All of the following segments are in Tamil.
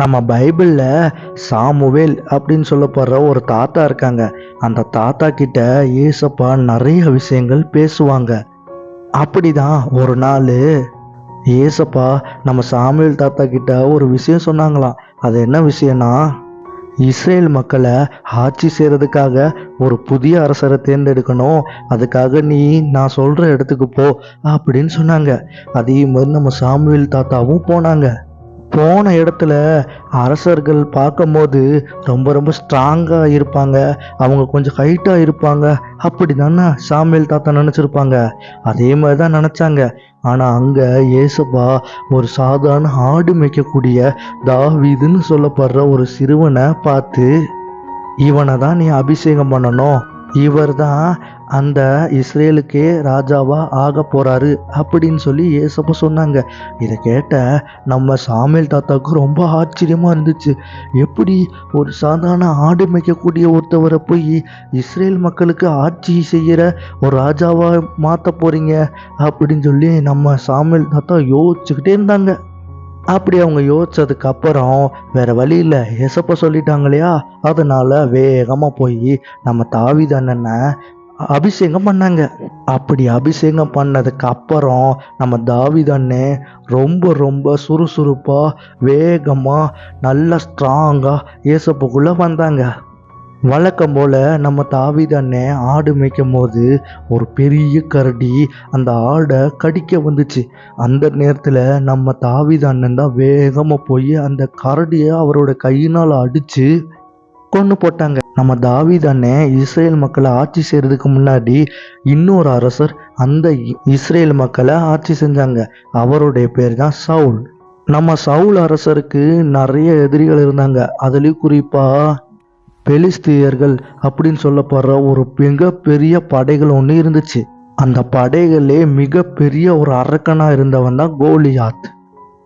நம்ம பைபிளில் சாமுவேல் அப்படின்னு சொல்லப்படுற ஒரு தாத்தா இருக்காங்க. அந்த தாத்தா கிட்ட ஏசப்பா நிறைய விஷயங்கள் பேசுவாங்க. அப்படிதான் ஒரு நாள் ஏசப்பா நம்ம சாமுவேல் தாத்தா கிட்ட ஒரு விஷயம் சொன்னாங்களாம். அது என்ன விஷயம்னா இஸ்ரேல் மக்களை ஆட்சி செய்கிறதுக்காக ஒரு புதிய அரசரை தேர்ந்தெடுக்கணும். அதுக்காக நீ நான் சொல்கிற இடத்துக்கு போ அப்படின்னு சொன்னாங்க. அதே மாதிரி நம்ம சாமுவேல் தாத்தாவும் போனாங்க. போன இடத்துல அரசர்கள் பார்க்கும்போது ரொம்ப ரொம்ப ஸ்ட்ராங்காக இருப்பாங்க. அவங்க கொஞ்சம் ஹைட்டாக இருப்பாங்க. அப்படி தானே சாமியல் தாத்தா நினச்சிருப்பாங்க. அதே மாதிரி தான் நினச்சாங்க. ஆனால் அங்கே ஏசப்பா ஒரு சாதாரண ஆடு மேய்க்கக்கூடிய தாவீதுன்னு சொல்லப்படுற ஒரு சிறுவனை பார்த்து இவனை தான் நீ அபிஷேகம் பண்ணணும். இவர் தான் அந்த இஸ்ரேலுக்கே ராஜாவா ஆக போறாரு அப்படின்னு சொல்லி ஏசப்ப சொன்னாங்க. இதை கேட்ட நம்ம சாமியல் தாத்தாவுக்கு ரொம்ப ஆச்சரியமா இருந்துச்சு. எப்படி ஒரு சாதாரண ஆடு மேய்க்கக்கூடிய ஒருத்தவரை போய் இஸ்ரேல் மக்களுக்கு ஆட்சி செய்கிற ஒரு ராஜாவா மாற்ற போறீங்க அப்படின்னு சொல்லி நம்ம சாமியல் தாத்தா யோசிச்சுக்கிட்டே இருந்தாங்க. அப்படி அவங்க யோசிச்சதுக்கு அப்புறம் வேற வழியில் எசப்ப சொல்லிட்டாங்க இல்லையா அதனால வேகமாக போய் நம்ம தாவித அண்ணனை அபிஷேகம் பண்ணாங்க. அப்படி அபிஷேகம் பண்ணதுக்கு அப்புறம் நம்ம தாவிதண்ணே ரொம்ப ரொம்ப சுறுசுறுப்பாக வேகமாக நல்ல ஸ்ட்ராங்காக ஏசப்புக்குள்ளே வந்தாங்க. வழக்கம் போல் நம்ம தாவித அண்ணன் ஆடு மேய்க்கும் போது ஒரு பெரிய கரடி அந்த ஆடை கடிக்க வந்துச்சு. அந்த நேரத்தில் நம்ம தாவித அண்ணன் தான் வேகமாக போய் அந்த கரடியை அவரோட கையினால் அடித்து கொண்டு போட்டாங்க. நம்ம தாவித அண்ணன் இஸ்ரேல் மக்களை ஆட்சி செய்கிறதுக்கு முன்னாடி இன்னொரு அரசர் அந்த இ- இஸ்ரேல் மக்களை ஆட்சி செஞ்சாங்க. அவருடைய பேர் தான் சவுல். நம்ம சவுல் அரசருக்கு நிறைய எதிரிகள் இருந்தாங்க. அதுலேயும் குறிப்பாக பெலிஸ்தியர்கள் அப்படின்னு சொல்லப்படுற ஒரு மிகப்பெரிய படைகள் ஒன்று இருந்துச்சு. அந்த படைகளே மிகப்பெரிய ஒரு அரக்கனாக இருந்தவன் தான் கோலியாத்.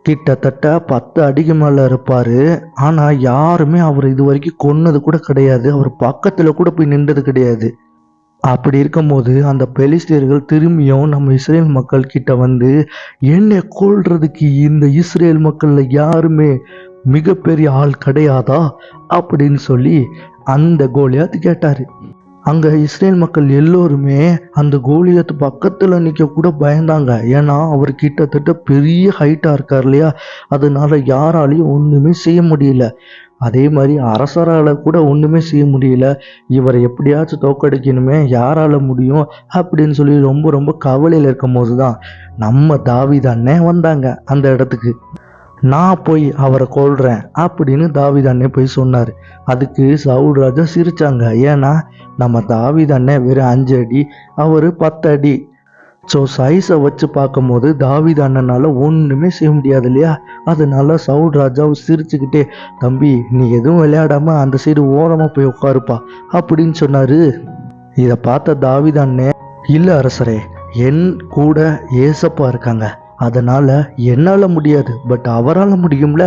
கிட்டத்தட்ட பத்து அடிக்கு மேலே இருப்பார். ஆனால் யாருமே அவர் இது வரைக்கும் கொன்னது கூட கிடையாது. அவர் பக்கத்தில் கூட போய் நின்றது கிடையாது. அப்படி இருக்கும்போது அந்த பெலிஸ்தியர்கள் திரும்பியும் நம்ம இஸ்ரேல் மக்கள் கிட்ட வந்து என்னை கொள்றதுக்கு இந்த இஸ்ரேல் மக்களில் யாருமே மிகப்பெரிய ஆள் கிடையாதா? அப்படின்னு சொல்லி அந்த கோலியாத் கேட்டாரு. அங்க இஸ்ரேல் மக்கள் எல்லோருமே அந்த கோலியாத் பக்கத்துல நிக்க கூட பயந்தாங்க. ஏன்னா அவர் கிட்டத்தட்ட பெரிய ஹைட்டா இருக்கார் இல்லையா? அதனால யாராலையும் ஒண்ணுமே செய்ய முடியல. அதே மாதிரி அரசரால் கூட ஒன்றுமே செய்ய முடியல. இவரை எப்படியாச்சும் தோக்கடிக்கணுமே யாரால முடியும் அப்படின்னு சொல்லி ரொம்ப ரொம்ப கவலையில் இருக்கும் போது தான் நம்ம தாவிதானே வந்தாங்க அந்த இடத்துக்கு. நான் போய் அவரை கொள்றேன் அப்படின்னு தாவீது அண்ணன் போய் சொன்னார். அதுக்கு சவுல் ராஜா சிரிச்சாங்க. ஏன்னா நம்ம தாவீது அண்ணன் வெறும் அஞ்சு அடி அவர் பத்து அடி. ஸோ சைஸை வச்சு பார்க்கும்போது தாவீது அண்ணனால் ஒன்றுமே செய்ய முடியாது இல்லையா? அதனால சவுல் ராஜாவை சிரிச்சுக்கிட்டே தம்பி நீ எதுவும் விளையாடாம அந்த சைடு ஓரமாக போய் உட்காருப்பா அப்படின்னு சொன்னார். இதை பார்த்த தாவீது அண்ணே இல்லை அரசரே என் கூட ஏசப்பா இருக்காங்க. அதனால் என்னால் முடியாது பட் அவரால் முடியும்ல?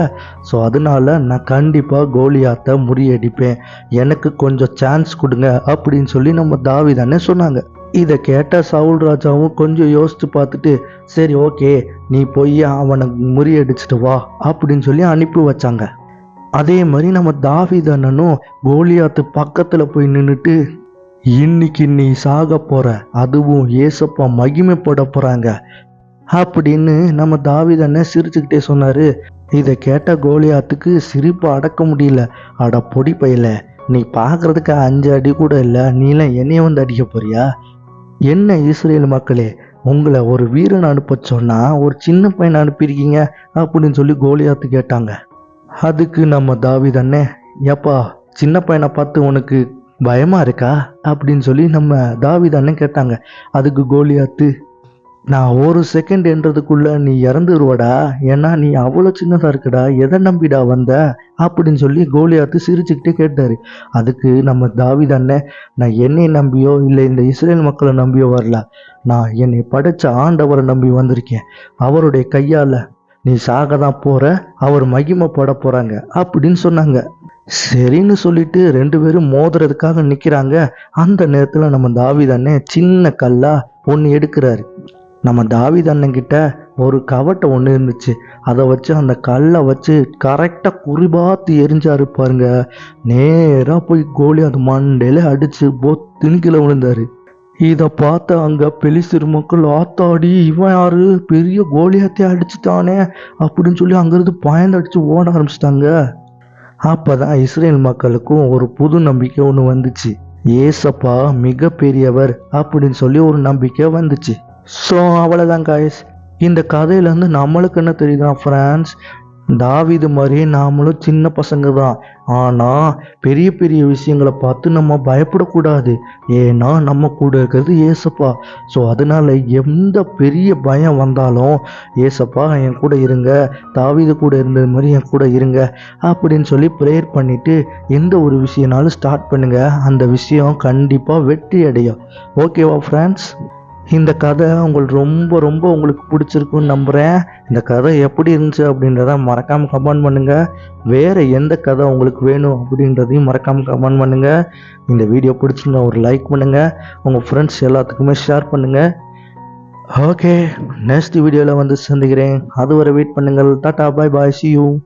ஸோ அதனால நான் கண்டிப்பாக கோலியாத்தை முறியடிப்பேன். எனக்கு கொஞ்சம் சான்ஸ் கொடுங்க அப்படின்னு சொல்லி நம்ம தாவிதானே சொன்னாங்க. இதை கேட்ட சவுல் ராஜாவும் கொஞ்சம் யோசித்து பார்த்துட்டு சரி ஓகே நீ போய் அவனை முறியடிச்சிட்டு வா அப்படின்னு சொல்லி அனுப்பி வச்சாங்க. அதே மாதிரி நம்ம தாவீது அண்ணனும் கோலியாத்து பக்கத்தில் போய் நின்றுட்டு இன்னைக்கு நீ சாக போற அதுவும் ஏசப்பா மகிமைப்பட போறாங்க. அப்படின்னு நம்ம தாவித அண்ணன் சிரிச்சுக்கிட்டே சொன்னார். இதை கேட்ட கோலியாத்துக்கு சிரிப்பு அடக்க முடியல. அட பொடி பையல நீ பார்க்கறதுக்கு அஞ்சு அடி கூட இல்லை நீலாம் என்னைய வந்து அடிக்க போறியா? என்ன இஸ்ரேல் மக்களே உங்களை ஒரு வீரன் அனுப்ப சொன்னா ஒரு சின்ன பையனை அனுப்பியிருக்கீங்க அப்படின்னு சொல்லி கோலியாத்து கேட்டாங்க. அதுக்கு நம்ம தாவிதண்ணே ஏப்பா சின்ன பையனை பார்த்து உனக்கு பயமா இருக்கா? அப்படின்னு சொல்லி நம்ம தாவீது கேட்டாங்க. அதுக்கு கோலியாத்து நான் ஒரு செகண்ட் என்றதுக்குள்ள நீ இறந்துருவடா. ஏன்னா நீ அவ்வளோ சின்னதா இருக்கடா. எதை நம்பிடா வந்த? அப்படின்னு சொல்லி கோலியாத்து சிரிச்சுக்கிட்டே கேட்டாரு. அதுக்கு நம்ம தாவீது அண்ணன் நான் என்னை நம்பியோ இல்லை இந்த இஸ்ரேல் மக்களை நம்பியோ வரல. நான் என்னை படைச்ச ஆண்டவரை நம்பி வந்திருக்கேன். அவருடைய கையால நீ சாக தான் போற அவர் மகிமைப்பட போறாங்க அப்படின்னு சொன்னாங்க. சரின்னு சொல்லிட்டு ரெண்டு பேரும் மோதுறதுக்காக நிக்கிறாங்க. அந்த நேரத்துல நம்ம தாவீது சின்ன கல்லா ஒன்று எடுக்கிறாரு. நம்ம தாவித அண்ணங்கிட்ட ஒரு கவட்டை ஒன்று இருந்துச்சு. அதை வச்சு அந்த கல்லை வச்சு கரெக்டாக குறிபாத்து எரிஞ்சாரு பாருங்க. நேராக போய் கோலி அது மண்டையில அடிச்சு பொத்துன்னு கீழே விழுந்தாரு. இதை பார்த்த அங்கே பெலிசிறு மக்கள் ஆத்தாடி இவன் யாரு? பெரிய கோலியாத்தையே அடிச்சுட்டானே அப்படின்னு சொல்லி அங்கேருந்து பயந்து அடித்து ஓட ஆரம்பிச்சிட்டாங்க. அப்போ தான் இஸ்ரேல் மக்களுக்கும் ஒரு புது நம்பிக்கை ஒன்று வந்துச்சு. ஏசப்பா மிக பெரியவர் அப்படின்னு சொல்லி ஒரு நம்பிக்கை வந்துச்சு. ஸோ அவ்வளோதான் காய்ஸ் இந்த கதையிலேருந்து நம்மளுக்கு என்ன தெரியுதுன்னா ஃப்ரான்ஸ் தாவிது மாதிரியே நாமளும் சின்ன பசங்க தான் ஆனால் பெரிய பெரிய விஷயங்களை பார்த்து நம்ம பயப்படக்கூடாது. ஏன்னா நம்ம கூட இருக்கிறது ஏசப்பா. ஸோ அதனால எந்த பெரிய பயம் வந்தாலும் ஏசப்பா என் கூட இருங்க. தாவிது கூட இருந்தது மாதிரி என் கூட இருங்க. அப்படின்னு சொல்லி ப்ரேயர் பண்ணிவிட்டு எந்த ஒரு விஷயம்னாலும் ஸ்டார்ட் பண்ணுங்கள் அந்த விஷயம் கண்டிப்பாக வெற்றி அடையும் ஓகேவா ஃப்ரெண்ட்ஸ் இந்த கதை உங்களுக்கு ரொம்ப ரொம்ப உங்களுக்கு பிடிச்சிருக்குன்னு நம்புகிறேன் இந்த கதை எப்படி இருந்துச்சு அப்படின்றத மறக்காமல் கமெண்ட் பண்ணுங்கள் வேறு எந்த கதை உங்களுக்கு வேணும் அப்படின்றதையும் மறக்காமல் கமெண்ட் பண்ணுங்கள் இந்த வீடியோ பிடிச்சிருந்தா ஒரு லைக் பண்ணுங்கள் உங்கள் ஃப்ரெண்ட்ஸ் எல்லாத்துக்குமே ஷேர் பண்ணுங்கள் ஓகே நெக்ஸ்ட் வீடியோவில் வந்து சந்திக்கிறேன். அதுவரை வெயிட் பண்ணுங்கள். Tata bye bye see you